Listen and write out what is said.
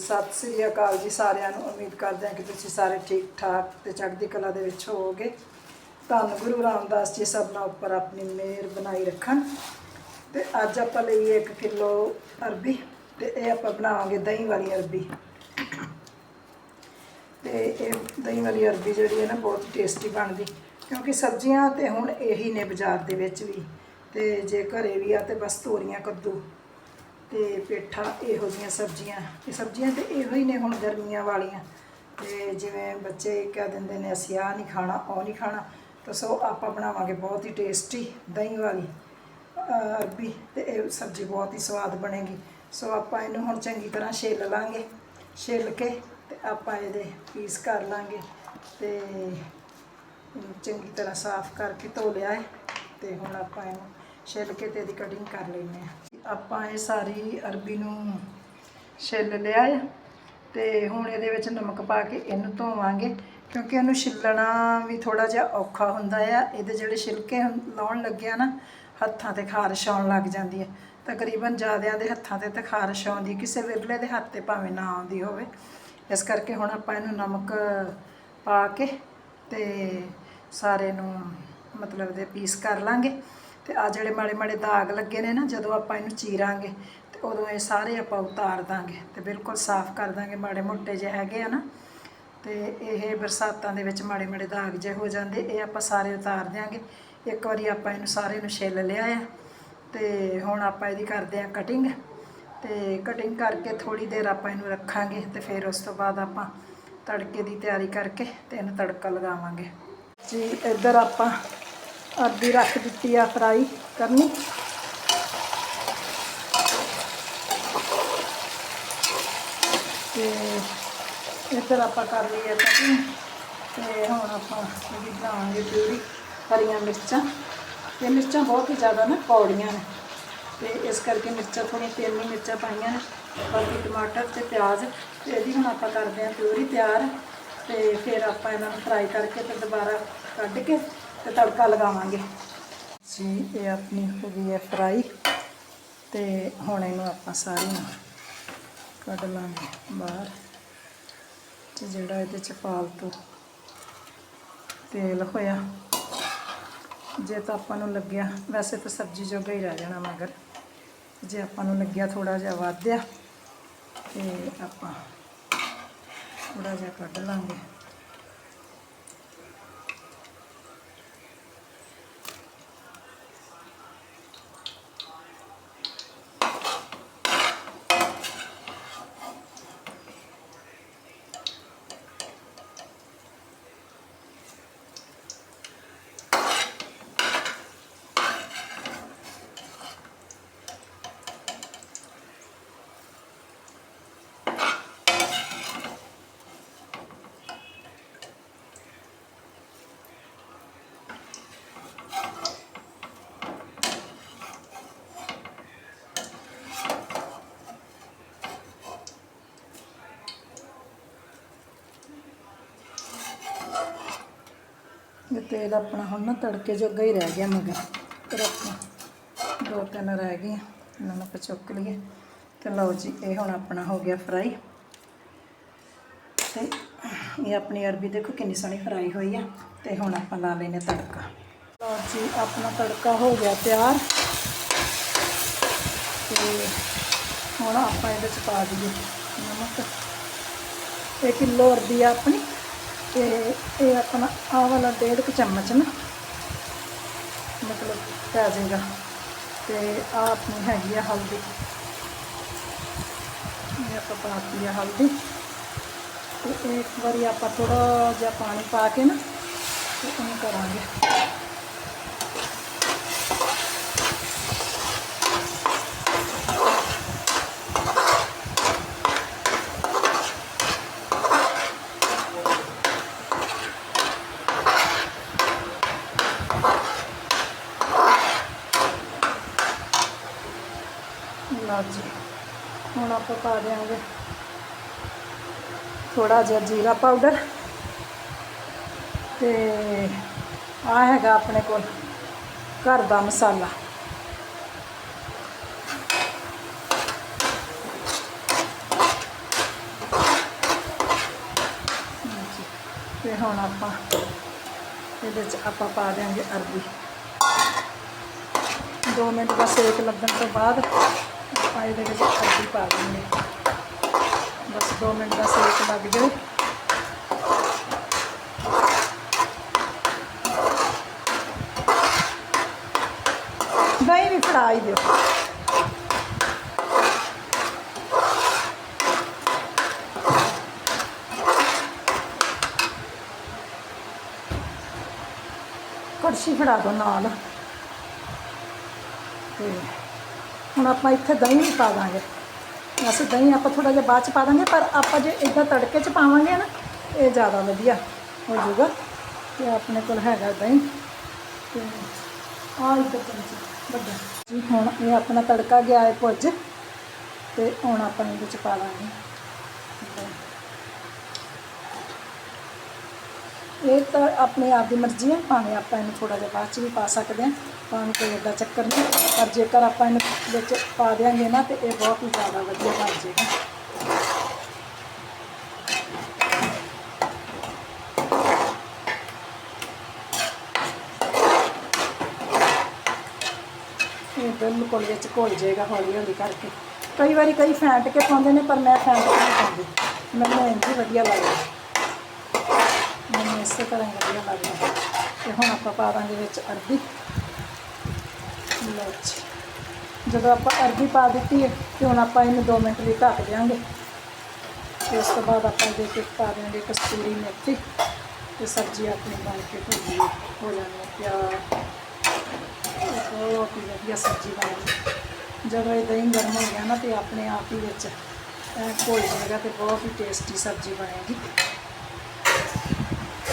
ਸਤਿ ਸ੍ਰੀ ਅਕਾਲ ਜੀ ਸਾਰਿਆਂ ਨੂੰ। ਉਮੀਦ ਕਰਦੇ ਹਾਂ ਕਿ ਤੁਸੀਂ ਸਾਰੇ ਠੀਕ ਠਾਕ ਤੇ ਚੜ੍ਹਦੀ ਕਲਾ ਦੇ ਵਿੱਚ ਹੋਵੋਗੇ। ਧੰਨ ਗੁਰੂ ਰਾਮਦਾਸ ਜੀ ਸਭਨਾਂ ਉੱਪਰ ਆਪਣੀ ਮਿਹਰ ਬਣਾਈ ਰੱਖਣ। ਤੇ ਅੱਜ ਆਪਾਂ ਲਈ 1 ਕਿਲੋ ਅਰਬੀ ਤੇ ਇਹ ਆਪਾਂ ਬਣਾਵਾਂਗੇ ਦਹੀਂ ਵਾਲੀ ਅਰਬੀ। ਤੇ ਇਹ ਦਹੀਂ ਵਾਲੀ ਅਰਬੀ ਜਿਹੜੀ ਹੈ ਨਾ ਬਹੁਤ ਟੇਸਟੀ ਬਣਦੀ, ਕਿਉਂਕਿ ਸਬਜ਼ੀਆਂ ਤੇ ਹੁਣ ਇਹੀ ਨੇ ਬਾਜ਼ਾਰ ਦੇ ਵਿੱਚ ਵੀ। ਤੇ ਜੇ ਘਰੇ ਵੀ ਆ ਤੇ ਬਸ ਤੋਰੀਆਂ ਕੱਦੂ। ਤੇ ਪੇਠਾ ਇਹੋ ਜਿਹੀਆਂ ਸਬਜ਼ੀਆਂ, ਇਹ ਸਬਜ਼ੀਆਂ ਤੇ ਇਹੋ ਹੀ ਨੇ ਹੁਣ ਗਰਮੀਆਂ ਵਾਲੀਆਂ। ਤੇ ਜਿਵੇਂ ਬੱਚੇ ਕਹਿ ਦਿੰਦੇ ਨੇ, ਅਸੀਂ ਆਹ ਨਹੀਂ ਖਾਣਾ, ਉਹ ਨਹੀਂ ਖਾਣਾ, ਤਾਂ ਸੋ ਆਪਾਂ ਬਣਾਵਾਂਗੇ ਬਹੁਤ ਹੀ ਟੇਸਟੀ ਦਹੀਂ ਵਾਲੀ ਅਰਬੀ, ਤੇ ਇਹ ਸਬਜ਼ੀ ਬਹੁਤ ਹੀ ਸਵਾਦ ਬਣੇਗੀ। ਸੋ ਆਪਾਂ ਇਹਨੂੰ ਹੁਣ ਚੰਗੀ ਤਰ੍ਹਾਂ ਛਿੱਲ ਲਾਂਗੇ, ਛਿੱਲ ਕੇ ਤੇ ਆਪਾਂ ਇਹਦੇ ਪੀਸ ਕਰ ਲਾਂਗੇ ਤੇ ਚੰਗੀ ਤਰ੍ਹਾਂ ਸਾਫ਼ ਕਰਕੇ ਧੋ ਲਿਆ ਹੈ। ਤੇ ਹੁਣ ਆਪਾਂ ਇਹਨੂੰ ਛਿੱਲ ਕੇ ਤੇ ਇਹਦੀ ਕਟਿੰਗ ਕਰ ਲੈਂਦੇ ਆ ਆਪਾਂ ਇਹ ਸਾਰੀ ਅਰਬੀ ਨੂੰ ਛਿੱਲ ਲਿਆ ਆ ਤੇ ਹੁਣ ਇਹਦੇ ਵਿੱਚ ਨਮਕ ਪਾ ਕੇ ਇਹਨੂੰ ਧੋਵਾਂਗੇ, ਕਿਉਂਕਿ ਇਹਨੂੰ ਛਿੱਲਣਾ ਵੀ ਥੋੜਾ ਜਿਹਾ ਔਖਾ ਹੁੰਦਾ ਆ। ਇਹਦੇ ਜਿਹੜੇ ਛਿਲਕੇ ਲਾਉਣ ਲੱਗਿਆ ਨਾ, ਹੱਥਾਂ ਤੇ ਖਾਰਸ਼ ਆਉਣ ਲੱਗ ਜਾਂਦੀ ਹੈ ਤਕਰੀਬਨ ਜ਼ਿਆਦਿਆਂ ਦੇ ਹੱਥਾਂ ਤੇ ਤਾਂ ਖਾਰਸ਼ ਆਉਂਦੀ, ਕਿਸੇ ਵਿਰਲੇ ਦੇ ਹੱਥ ਤੇ ਭਾਵੇਂ ਨਾ ਆਉਂਦੀ ਹੋਵੇ। ਇਸ ਕਰਕੇ ਹੁਣ ਆਪਾਂ ਇਹਨੂੰ ਨਮਕ ਪਾ ਕੇ ਤੇ ਸਾਰੇ ਨੂੰ ਮਤਲਬ ਦੇ ਪੀਸ ਕਰ ਲਾਂਗੇ। ਤੇ ਆ ਜਿਹੜੇ ਮਾੜੇ ਮਾੜੇ ਦਾਗ ਲੱਗੇ ਨੇ ਨਾ, ਜਦੋਂ ਆਪਾਂ ਇਹਨੂੰ ਚੀਰਾਂਗੇ ਤੇ ਉਦੋਂ ਇਹ ਸਾਰੇ ਆਪਾਂ ਉਤਾਰ ਦਾਂਗੇ ਤੇ ਬਿਲਕੁਲ ਸਾਫ਼ ਕਰ ਦਾਂਗੇ, ਮਾੜੇ ਮੋਟੇ ਜਿਹੇ ਹੈਗੇ ਆ ਨਾ। ਤੇ ਇਹ ਬਰਸਾਤਾਂ ਦੇ ਵਿੱਚ ਮਾੜੇ ਮਾੜੇ ਦਾਗ ਜੇ ਹੋ ਜਾਂਦੇ, ਇਹ ਆਪਾਂ ਸਾਰੇ ਉਤਾਰ ਦਿਆਂਗੇ। ਇੱਕ ਵਾਰੀ ਆਪਾਂ ਇਹਨੂੰ ਸਾਰੇ ਨੂੰ ਛਿੱਲ ਲਿਆ ਆ ਤੇ ਹੁਣ ਆਪਾਂ ਇਹਦੀ ਕਰਦੇ ਆ ਕਟਿੰਗ ਤੇ ਕਟਿੰਗ ਕਰਕੇ ਥੋੜੀ ਦੇਰ ਆਪਾਂ ਇਹਨੂੰ ਰੱਖਾਂਗੇ ਤੇ ਫਿਰ ਉਸ ਤੋਂ ਬਾਅਦ ਆਪਾਂ ਤੜਕੇ ਦੀ ਤਿਆਰੀ ਕਰਕੇ ਤੇ ਇਹਨੂੰ ਤੜਕਾ ਲਗਾਵਾਂਗੇ। ਜੀ, ਇੱਧਰ ਆਪਾਂ ਅਰਬੀ ਰੱਖ ਦਿੱਤੀ ਆ ਫਰਾਈ ਕਰਨੀ। ਤੇ ਇੱਧਰ ਆਪਾਂ ਕਰ ਲਈ ਹੈ ਕਟਿੰਗ ਤੇ ਹੁਣ ਆਪਾਂ ਇਹਦੀ ਬਣਾਵਾਂਗੇ ਪਿਊਰੀ ਹਰੀਆਂ ਮਿਰਚਾਂ। ਤੇ ਮਿਰਚਾਂ ਬਹੁਤ ਹੀ ਜ਼ਿਆਦਾ ਨਾ ਕੌੜੀਆਂ ਨੇ। ਤੇ ਇਸ ਕਰਕੇ ਮਿਰਚਾਂ ਥੋੜ੍ਹੀਆਂ ਤੇਲੀ ਮਿਰਚਾਂ ਪਾਈਆਂ ਨੇ। ਬਾਕੀ ਟਮਾਟਰ ਤੇ ਪਿਆਜ਼ ਤੇ ਇਹਦੀ ਹੁਣ ਆਪਾਂ ਕਰਦੇ ਹਾਂ ਪਿਊਰੀ ਤਿਆਰ। ਤੇ ਫਿਰ ਆਪਾਂ ਇਹਨਾਂ ਨੂੰ ਫਰਾਈ ਕਰਕੇ ਤੇ ਦੁਬਾਰਾ ਕੱਢ ਕੇ ਤੇ ਤੜਕਾ ਲਗਾਵਾਂਗੇ। ਜੀ, ਇਹ ਆਪਣੀ ਹੋ ਗਈ ਹੈ ਫਰਾਈ ਤੇ ਹੁਣ ਇਹਨੂੰ ਆਪਾਂ ਸਾਰੀ ਨੂੰ ਕੱਢ ਲਾਂਗੇ ਬਾਹਰ। ਤੇ ਜਿਹੜਾ ਇਹਦੇ ਚ ਫਾਲਤੂ ਤੇਲ ਹੋਇਆ, ਜੇ ਤਾਂ ਆਪਾਂ ਨੂੰ ਲੱਗਿਆ, ਵੈਸੇ ਤਾਂ ਸਬਜ਼ੀ ਜੋਗਾ ਹੀ ਰਹਿ ਜਾਣਾ ਮਗਰ। ਜੇ ਆਪਾਂ ਨੂੰ ਲੱਗਿਆ ਥੋੜਾ ਜਿਹਾ ਵਾਧਿਆ ਤੇ ਆਪਾਂ ਥੋੜਾ ਜਿਹਾ ਕੱਢ ਲਾਂਗੇ। ਇਹ ਤੇਲ ਆਪਣਾ ਹੁਣ ਨਾ ਤੜਕੇ ਜੋਗਾ ਹੀ ਰਹਿ ਗਿਆ ਮਗਰ। ਪਰ ਆਪਾਂ ਦੋ ਤਿੰਨ ਰਹਿ ਗਏ ਇਹਨਾਂ ਨੂੰ ਆਪਾਂ ਚੁੱਕ ਲਈਏ। ਤੇ ਲਓ ਜੀ, ਇਹ ਹੁਣ ਆਪਣਾ ਹੋ ਗਿਆ ਫਰਾਈ। ਤੇ ਇਹ ਆਪਣੀ ਅਰਬੀ ਦੇਖੋ ਕਿੰਨੀ ਸੋਹਣੀ ਫਰਾਈ ਹੋਈ ਆ, ਤੇ ਹੁਣ ਆਪਾਂ ਲਾ ਲੈਨੇ ਤੜਕਾ। ਲਓ ਜੀ, ਆਪਣਾ ਤੜਕਾ ਹੋ ਗਿਆ ਤਿਆਰ। ਤੇ ਹੁਣ ਆਪਾਂ ਇਹਦੇ ਚ ਪਾ ਦਈਏ ਨਮਕ। ਇਹ ਕਿਲੋ ਅਰਬੀ ਆ ਆਪਣੀ। ਤੇ ਇਹ ਆਪਣਾ ਆਹ ਵਾਲਾ ਡੇਢ ਕੁ ਚਮਚ ਨਾ ਮਤਲਬ ਪੈ ਜਾਏਗਾ ਤੇ ਆ ਆਪਣੀ ਹੈਗੀ ਆ ਹਲਦੀ। ਇਹ ਆਪਾਂ ਪਾਤੀ ਆ ਹਲਦੀ। ਤੇ ਇੱਕ ਵਾਰੀ ਆਪਾਂ ਥੋੜਾ ਜਿਹਾ ਪਾਣੀ ਪਾ ਕੇ ਨਾ ਤੇ ਉਹਨੂੰ ਕਰਾਂਗੇ। ਲਓ ਜੀ। ਹੁਣ ਆਪਾਂ ਪਾ ਦੇਵਾਂਗੇ ਥੋੜਾ ਜਿਹਾ ਜੀਰਾ ਪਾਊਡਰ ਤੇ ਆ ਹੈਗਾ ਆਪਣੇ ਕੋਲ ਘਰ ਦਾ ਮਸਾਲਾ। ਤੇ ਹੁਣ ਆਪਾਂ ਇਹਦੇ ਵਿੱਚ ਆਪਾਂ ਪਾ ਦੇਾਂਗੇ ਅਰਬੀ। ਦੋ ਮਿੰਟ ਬਸ ਸੇਕ ਲੱਗਣ ਤੋਂ ਬਾਅਦ ਆਪਾਂ ਇਹਦੇ ਵਿੱਚ ਅਰਬੀ ਪਾ ਦਿੰਦੇ ਬਸ 2 ਮਿੰਟ ਦਾ ਸੇਕ ਲੱਗ ਜਾਏ ਦਹੀਂ ਵੀ ਫੜਾ ਹੀ ਦਿਓ ਕੜਛੀ ਫੜਾ ਦਿਓ ਨਾਲ ਤੇ ਹੁਣ ਆਪਾਂ ਇੱਥੇ ਦਹੀਂ ਵੀ ਪਾ ਦਾਂਗੇ। ਅਸੀਂ ਦਹੀਂ ਆਪਾਂ ਥੋੜਾ ਜਿਹਾ ਬਾਅਦ ਚ ਪਾ ਦਾਂਗੇ, ਪਰ ਆਪਾਂ ਜੇ ਇਦਾਂ ਤੜਕੇ ਚ ਪਾਵਾਂਗੇ ਨਾ, ਇਹ ਜ਼ਿਆਦਾ ਵਧੀਆ ਹੋ ਜਾਊਗਾ। ਤੇ ਆਪਣੇ ਕੋਲ ਹੈਗਾ ਦਹੀਂ। ਤੇ ਆ ਇੱਧਰ ਚਮਚ, ਵੱਡਾ। ਜੀ, ਹੁਣ ਇਹ ਆਪਣਾ ਤੜਕਾ ਗਿਆ ਹੈ ਭੁੱਜ ਤੇ ਹੁਣ ਆਪਾਂ ਇਹਦੇ ਚ ਪਾ ਦਾਂਗੇ। ਇਹ ਤਾਂ ਆਪਣੇ ਆਪ ਦੀ ਮਰਜ਼ੀ ਹੈ ਭਾਵੇਂ ਆਪਾਂ ਇਹਨੂੰ ਥੋੜਾ ਜਿਹਾ ਬਾਅਦ ਚ ਵੀ ਪਾ ਸਕਦੇ ਹਾਂ ਭਾਵੇਂ ਕੋਈ ਐਡਾ ਚੱਕਰ ਨਹੀਂ। ਪਰ ਜੇਕਰ ਆਪਾਂ ਇਹਨੂੰ ਵਿੱਚ ਪਾ ਦਿਆਂਗੇ ਨਾ, ਤੇ ਇਹ ਬਹੁਤ ਹੀ ਜ਼ਿਆਦਾ ਵਧੀਆ ਬਣ ਜਾਏਗਾ। ਇਹ ਬਿਲਕੁਲ ਵਿੱਚ ਘੁਲ ਜਾਏਗਾ ਹੌਲੀ ਹੌਲੀ ਕਰਕੇ। ਕਈ ਵਾਰੀ ਕਈ ਫੈਂਟ ਕੇ ਪਾਉਂਦੇ ਨੇ, ਪਰ ਮੈਂ ਫੈਂਟ ਕੇ ਨਹੀਂ ਪਾਉਂਦੀ। ਮੈਨੂੰ ਇੰਝ ਹੀ ਵਧੀਆ ਲੱਗਦਾ। ਮੈਨੂੰ ਇਸੇ ਤਰ੍ਹਾਂ ਹੀ ਵਧੀਆ ਲੱਗਦਾ ਤੇ ਹੁਣ ਆਪਾਂ ਪਾ ਦਾਂਗੇ ਵਿੱਚ ਅਰਬੀ। ਲਓ ਜੀ। ਜਦੋਂ ਆਪਾਂ ਅਰਬੀ ਪਾ ਦਿੱਤੀ ਹੈ, ਤੇ ਹੁਣ ਆਪਾਂ ਇਹਨੂੰ 2 ਮਿੰਟ ਲਈ ਢੱਕ ਦਿਆਂਗੇ। ਤੇ ਉਸ ਤੋਂ ਬਾਅਦ ਆਪਾਂ ਦੇ ਕੇ ਪਾ ਦਿਆਂਗੇ ਕਸਤੂਰੀ ਮੇਥੀ। ਤੇ ਸਬਜ਼ੀ ਆਪਣੀ ਬਣ ਕੇ ਭੁੱਜੀ ਹੋ ਜਾਣੀ ਪਿਆਜ਼ ਤਿਆਰ। ਬਹੁਤ ਹੀ ਵਧੀਆ ਸਬਜ਼ੀ ਬਣੇਗੀ ਜਦੋਂ ਇਹ ਦਹੀਂ ਗਰਮ ਹੋ ਗਿਆ ਨਾ, ਤੇ ਆਪਣੇ ਆਪ ਹੀ ਵਿੱਚ ਇਹ ਘੁਲ ਜਾਏਗਾ ਤੇ ਬਹੁਤ ਹੀ ਟੇਸਟੀ ਸਬਜ਼ੀ ਬਣੇਗੀ।